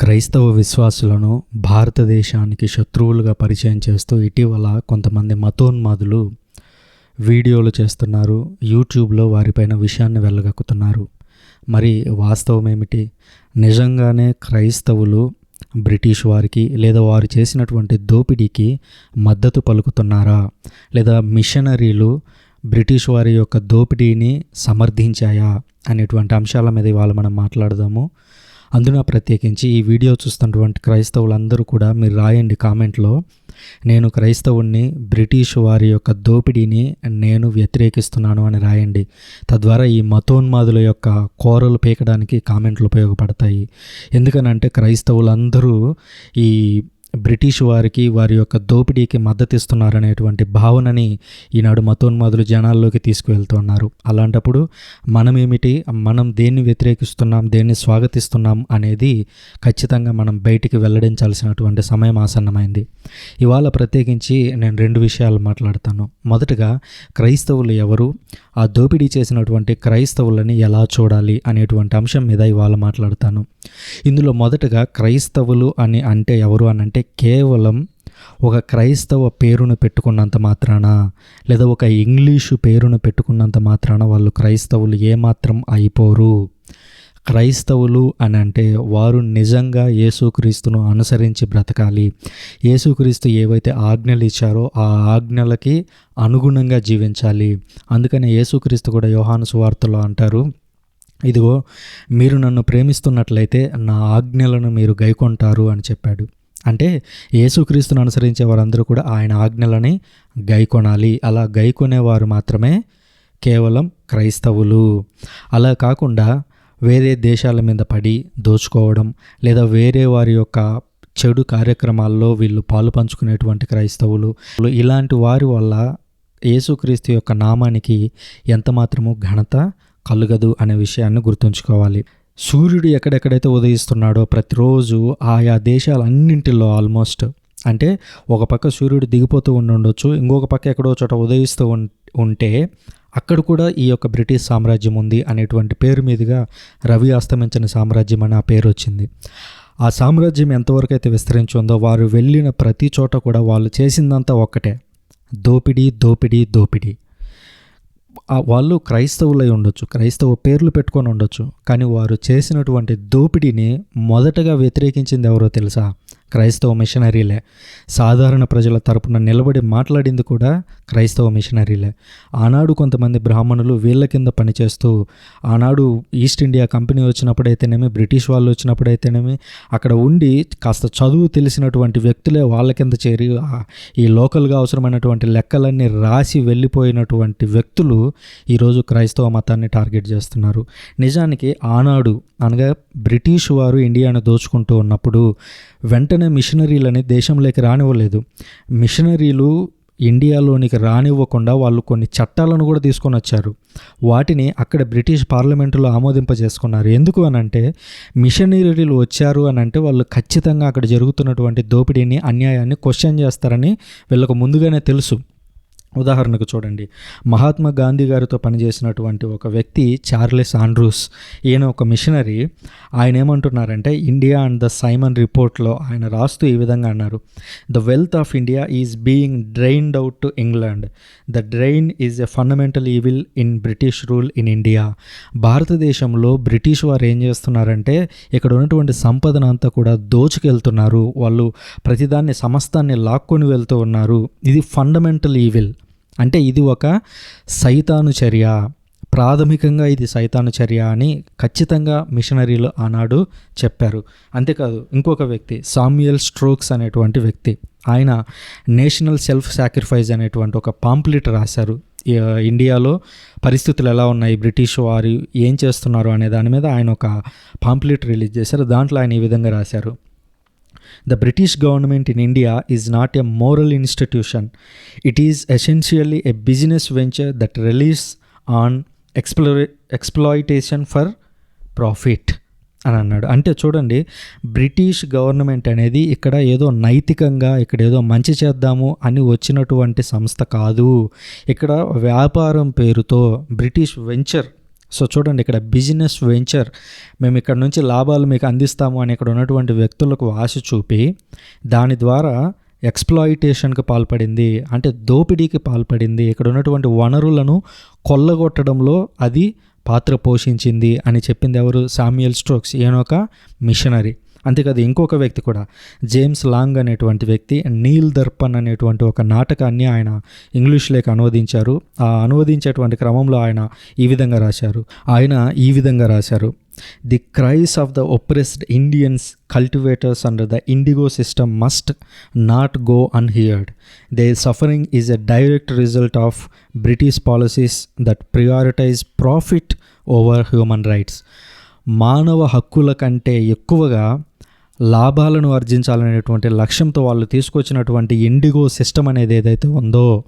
క్రైస్తవ విశ్వాసులను భారతదేశానికి శత్రువులుగా పరిచయం చేస్తూ ఇటీవల కొంతమంది మతోన్మాదులు వీడియోలు చేస్తున్నారు యూట్యూబ్లో వారిపైన విషయాన్ని వెళ్ళగక్కుతున్నారు మరి వాస్తవం ఏమిటి నిజంగానే క్రైస్తవులు బ్రిటిష్ వారికి లేదా వారు చేసినటువంటి దోపిడీకి మద్దతు పలుకుతున్నారా? లేదా మిషనరీలు బ్రిటిష్ వారి యొక్క దోపిడీని సమర్థించాయా? అనేటువంటి అంశాల మీద ఇవాళ మనం మాట్లాడదాము. అందున ప్రత్యేకించి ఈ వీడియో చూస్తున్నటువంటి క్రైస్తవులందరూ కూడా మీరు రాయండి కామెంట్లో. నేను క్రైస్తవుణ్ణి బ్రిటిష్ వారి యొక్క దోపిడీని నేను వ్యతిరేకిస్తున్నాను అని రాయండి. తద్వారా ఈ మతోన్మాదుల యొక్క కోరలు పీకడానికి కామెంట్లు ఉపయోగపడతాయి. ఎందుకనంటే క్రైస్తవులందరూ ఈ బ్రిటిష్ వారికి వారి యొక్క దోపిడీకి మద్దతిస్తున్నారనేటువంటి భావనని ఈనాడు మతోన్మాదులు జనాల్లోకి తీసుకువెళ్తున్నారు అలాంటప్పుడు మనం ఏమిటి మనం దేన్ని వ్యతిరేకిస్తున్నాం దేన్ని స్వాగతిస్తున్నాం అనేది ఖచ్చితంగా మనం బయటికి వెల్లడించాల్సినటువంటి సమయం ఆసన్నమైంది. ఇవాళ ప్రత్యేకించి నేను రెండు విషయాలు మాట్లాడతాను. మొదటగా క్రైస్తవులు ఎవరు ఆ దోపిడీ చేసినటువంటి క్రైస్తవులని ఎలా చూడాలి అనేటువంటి అంశం మీద ఇవాళ మాట్లాడతాను. ఇందులో మొదటగా క్రైస్తవులు అని అంటే ఎవరు అని అంటే కేవలం ఒక క్రైస్తవ పేరును పెట్టుకున్నంత మాత్రాన? లేదా ఒక ఇంగ్లీషు పేరును పెట్టుకున్నంత మాత్రాన వాళ్ళు క్రైస్తవులు ఏమాత్రం అయిపోరు? క్రైస్తవులు అని అంటే వారు నిజంగా యేసుక్రీస్తును అనుసరించి బ్రతకాలి. యేసుక్రీస్తు ఏవైతే ఆజ్ఞలు ఇచ్చారో ఆ ఆజ్ఞలకి అనుగుణంగా జీవించాలి. అందుకనే యేసుక్రీస్తు కూడా యోహాను సువార్తలో అంటారు ఇదిగో మీరు నన్ను ప్రేమిస్తున్నట్లయితే నా ఆజ్ఞలను మీరు గైకొంటారు అని చెప్పాడు. అంటే యేసుక్రీస్తును అనుసరించే వారందరూ కూడా ఆయన ఆజ్ఞలని గైకొనాలి. అలా గైకొనేవారు మాత్రమే కేవలం క్రైస్తవులు. అలా కాకుండా వేరే దేశాల మీద పడి దోచుకోవడం లేదా వేరే వారి యొక్క చెడు కార్యక్రమాల్లో వీళ్ళు పాలు పంచుకునేటువంటి క్రైస్తవులు. ఇలాంటి వారి వల్ల యేసుక్రీస్తు యొక్క నామానికి ఎంత మాత్రము ఘనత కలుగదు అనే విషయాన్ని గుర్తుంచుకోవాలి. సూర్యుడు ఎక్కడెక్కడైతే ఉదయిస్తున్నాడో ప్రతిరోజు ఆయా దేశాలన్నింటిలో ఆల్మోస్ట్ అంటే ఒక పక్క సూర్యుడు దిగిపోతూ ఉండొచ్చు ఇంకొక పక్క ఎక్కడో చోట ఉదయిస్తూ ఉంటే అక్కడ కూడా ఈ యొక్క బ్రిటిష్ సామ్రాజ్యం ఉంది అనేటువంటి పేరు మీదుగా రవి అస్తమించిన సామ్రాజ్యం అని ఆ పేరు వచ్చింది. ఆ సామ్రాజ్యం ఎంతవరకు అయితే విస్తరించిందో వారు వెళ్ళిన ప్రతి చోట కూడా వాళ్ళు చేసిందంతా ఒక్కటే. దోపిడీ దోపిడీ దోపిడీ. వాళ్ళు క్రైస్తవులై ఉండొచ్చు క్రైస్తవ పేర్లు పెట్టుకొని ఉండొచ్చు కానీ వారు చేసినటువంటి దోపిడీని మొదటగా వ్యతిరేకించింది ఎవరో తెలుసా? క్రైస్తవ మిషనరీలే. సాధారణ ప్రజల తరపున నిలబడి మాట్లాడింది కూడా క్రైస్తవ మిషనరీలే. ఆనాడు కొంతమంది బ్రాహ్మణులు వీళ్ళ కింద పనిచేస్తూ ఆనాడు ఈస్ట్ ఇండియా కంపెనీ వచ్చినప్పుడైతేనేమి బ్రిటిష్ వాళ్ళు వచ్చినప్పుడైతేనేమి అక్కడ ఉండి కాస్త చదువు తెలిసినటువంటి వ్యక్తులే వాళ్ళ కింద చేరి ఈ లోకల్గా అవసరమైనటువంటి లెక్కలన్నీ రాసి వెళ్ళిపోయినటువంటి వ్యక్తులు ఈరోజు క్రైస్తవ మతాన్ని టార్గెట్ చేస్తున్నారు. నిజానికి ఆనాడు అనగా బ్రిటిష్ వారు ఇండియాను దోచుకుంటూ ఉన్నప్పుడు వెంటనే మిషనరీలని దేశంలోకి రానివ్వలేదు. మిషనరీలు ఇండియాలోనికి రానివ్వకుండా వాళ్ళు కొన్ని చట్టాలను కూడా తీసుకొని వచ్చారు. వాటిని అక్కడ బ్రిటిష్ పార్లమెంటులో ఆమోదింపజేసుకున్నారు. ఎందుకు అని అంటే మిషనరీలు వచ్చారు అని అంటే వాళ్ళు ఖచ్చితంగా అక్కడ జరుగుతున్నటువంటి దోపిడీని అన్యాయాన్ని క్వశ్చన్ చేస్తారని వీళ్ళకు ముందుగానే తెలుసు. ఉదాహరణకు చూడండి. మహాత్మా గాంధీ గారితో పనిచేసినటువంటి ఒక వ్యక్తి చార్లెస్ ఆండ్రూస్. ఈయన ఒక మిషనరీ. ఆయన ఏమంటున్నారంటే ఇండియా అండ్ ద సైమన్ రిపోర్ట్లో ఆయన రాస్తూ ఈ విధంగా అన్నారు. The wealth of India is being drained out to England. The drain is a fundamental evil in British rule in India. భారతదేశంలో బ్రిటిష్ వారు ఏం చేస్తున్నారంటే ఇక్కడ ఉన్నటువంటి సంపదను అంతా కూడా దోచుకెళ్తున్నారు. వాళ్ళు ప్రతిదాన్ని సమస్తాన్ని లాక్కొని వెళ్తూ ఉన్నారు. ఇది ఫండమెంటల్ ఈవిల్. అంటే ఇది ఒక సైతాను చర్య. ప్రాథమికంగా ఇది సైతాను చర్య అని ఖచ్చితంగా మిషనరీలు ఆనాడు చెప్పారు. అంతేకాదు ఇంకొక వ్యక్తి సామ్యుయల్ స్ట్రోక్స్ అనేటువంటి వ్యక్తి. ఆయన నేషనల్ సెల్ఫ్ సాక్రిఫైస్ అనేటువంటి ఒక పాంప్లెట్ రాశారు. ఇండియాలో పరిస్థితులు ఎలా ఉన్నాయి బ్రిటిష్ వారు ఏం చేస్తున్నారు అనే దాని మీద ఆయన ఒక పాంప్లెట్ రిలీజ్ చేశారు. దాంట్లో ఆయన ఈ విధంగా రాశారు. The British government in India is not a moral institution it is essentially a business venture that relies on explo exploitation for profit అని అన్నాడు. అంటే చూడండి బ్రిటిష్ గవర్నమెంట్ అనేది ఇక్కడ ఏదో నైతికంగా ఇక్కడ ఏదో మంచి చేద్దాము అని వచ్చినటువంటి సంస్థ కాదు. ఇక్కడ వ్యాపారం పేరుతో బ్రిటిష్ వెంచర్ సో చూడండి ఇక్కడ బిజినెస్ వెంచర్ మేము ఇక్కడ నుంచి లాభాలు మీకు అందిస్తాము అని ఇక్కడ ఉన్నటువంటి వ్యక్తులకు ఆశ చూపి దాని ద్వారా ఎక్స్ప్లాయిటేషన్కి పాల్పడింది అంటే దోపిడీకి పాల్పడింది. ఇక్కడ ఉన్నటువంటి వనరులను కొల్లగొట్టడంలో అది పాత్ర పోషించింది అని చెప్పింది ఎవరు? సామ్యుయల్ స్ట్రోక్స్ ఈయన ఒక మిషనరీ అంతేకాదు ఇంకొక వ్యక్తి కూడా జేమ్స్ లాంగ్ అనేటువంటి వ్యక్తి నీల్ దర్పన్ అనేటువంటి ఒక నాటకాన్ని ఆయన ఇంగ్లీష్లోకి అనువదించారు. ఆ అనువదించేటువంటి క్రమంలో ఆయన ఈ విధంగా రాశారు. ఆయన ఈ విధంగా రాశారు. The cries of the oppressed Indians cultivators under the indigo system must not go unheard they suffering is a direct result of British policies that prioritize profit over human rights మానవ హక్కుల కంటే ఎక్కువగా లాభాలను ఆర్జించాలనేటువంటి లక్ష్యంతో వాళ్ళు తీసుకొచ్చినటువంటి ఇండిగో సిస్టమ్ అనేది ఏదైతే ఉందో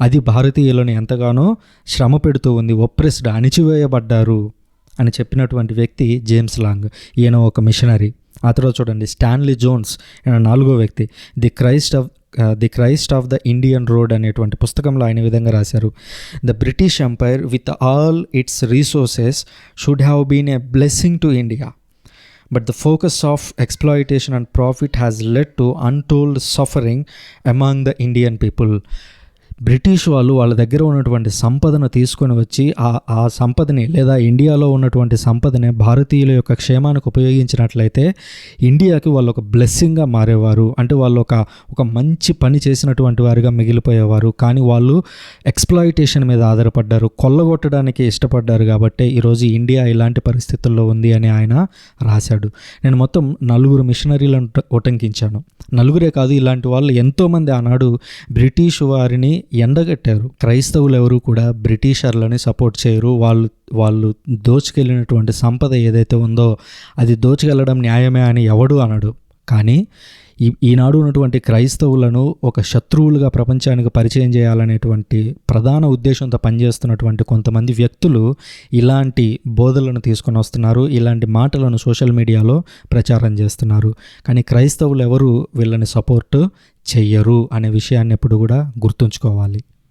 అది భారతీయులను ఎంతగానో శ్రమ పెడుతూ ఉంది. ఒప్రెస్డ్ అణిచివేయబడ్డారు అని చెప్పినటువంటి వ్యక్తి జేమ్స్ లాంగ్. ఈయన ఒక మిషనరీ. ఆ తర్వాత చూడండి స్టాన్లీ జోన్స్ ఈయన నాలుగో వ్యక్తి. The Christ of the Christ of the Indian road అనేటువంటి పుస్తకంలో ఆయన విధంగా రాశారు. The British empire with all its resources should have been a blessing to India. But the focus of exploitation and profit has led to untold suffering among the Indian people. British వాళ్ళు వాళ్ళ దగ్గర ఉన్నటువంటి సంపదను తీసుకొని వచ్చి ఆ ఆ సంపదని లేదా ఇండియాలో ఉన్నటువంటి సంపదని భారతీయుల యొక్క క్షేమానికి ఉపయోగించినట్లయితే ఇండియాకి వాళ్ళు ఒక బ్లెస్సింగ్గా మారేవారు. అంటే వాళ్ళు ఒక ఒక మంచి పని చేసినటువంటి వారిగా మిగిలిపోయేవారు. కానీ వాళ్ళు ఎక్స్ప్లాయిటేషన్ మీద ఆధారపడ్డారు. కొల్లగొట్టడానికి ఇష్టపడ్డారు కాబట్టి ఈరోజు ఇండియా ఇలాంటి పరిస్థితుల్లో ఉంది అని ఆయన రాశాడు. నేను మొత్తం నలుగురు మిషనరీలను ఉటంకించాను. నలుగురే కాదు ఇలాంటి వాళ్ళు ఎంతోమంది ఆనాడు బ్రిటిష్ వారిని ఎండగట్టారు. క్రైస్తవులు ఎవరు కూడా బ్రిటిషర్లని సపోర్ట్ చేయరు. వాళ్ళు వాళ్ళు దోచుకెళ్ళినటువంటి సంపద ఏదైతే ఉందో అది దోచుకెళ్ళడం న్యాయమే అని ఎవడు అనడు. కానీ ఈ ఈనాడు ఉన్నటువంటి క్రైస్తవులను ఒక శత్రువులుగా ప్రపంచానికి పరిచయం చేయాలనేటువంటి ప్రధాన ఉద్దేశంతో పనిచేస్తున్నటువంటి కొంతమంది వ్యక్తులు ఇలాంటి బోధలను తీసుకొని వస్తున్నారు ఇలాంటి మాటలను సోషల్ మీడియాలో ప్రచారం చేస్తున్నారు. కానీ క్రైస్తవులు ఎవరు వీళ్ళని సపోర్ట్ చెయ్యరు అనే విషయాన్ని ఎప్పుడు కూడా గుర్తుంచుకోవాలి.